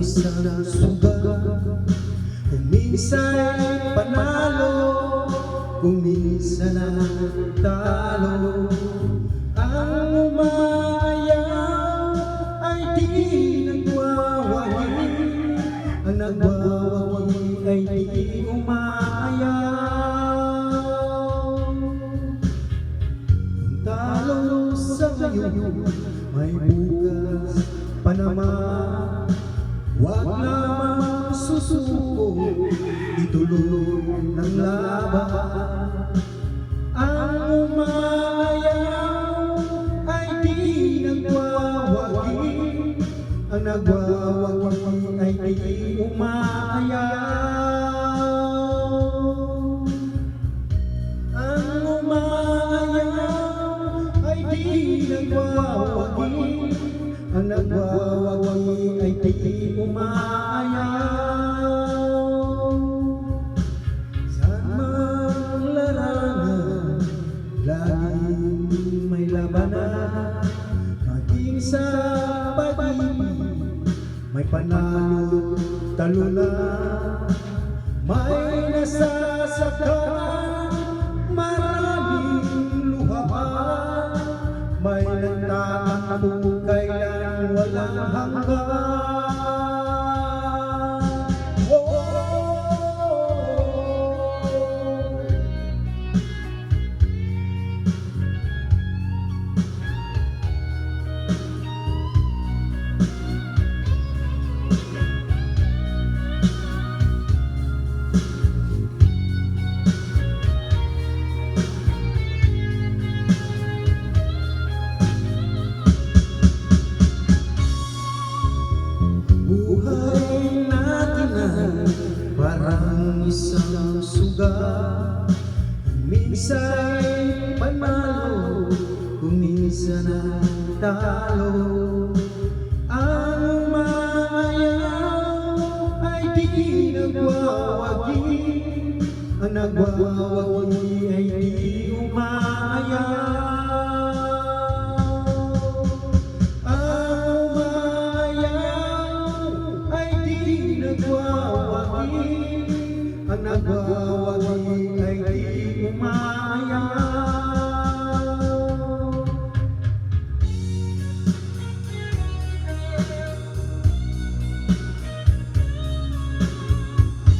isang suga Kung minsan panalo, kung minsan ang talo ngayon, may bukas pa naman Huwag lamang susuko, ituloy ng laban. Ang umayaw ay di nagwawagi. Ang nagwawagi ay di umayaw di umayaw. Saan man larangan Laging may labanan. Maging sa pag-ibig May panalo, talo na. May nasasaktan Maraming luhaan May nagtatakbo 两颗 sugat. Minsan panalo Kuminsan ang talo Ang umayaw ay di nagwawagi Ang nagwawagi ay di umayaw Ang umayaw ay di nagwawagi nagwawali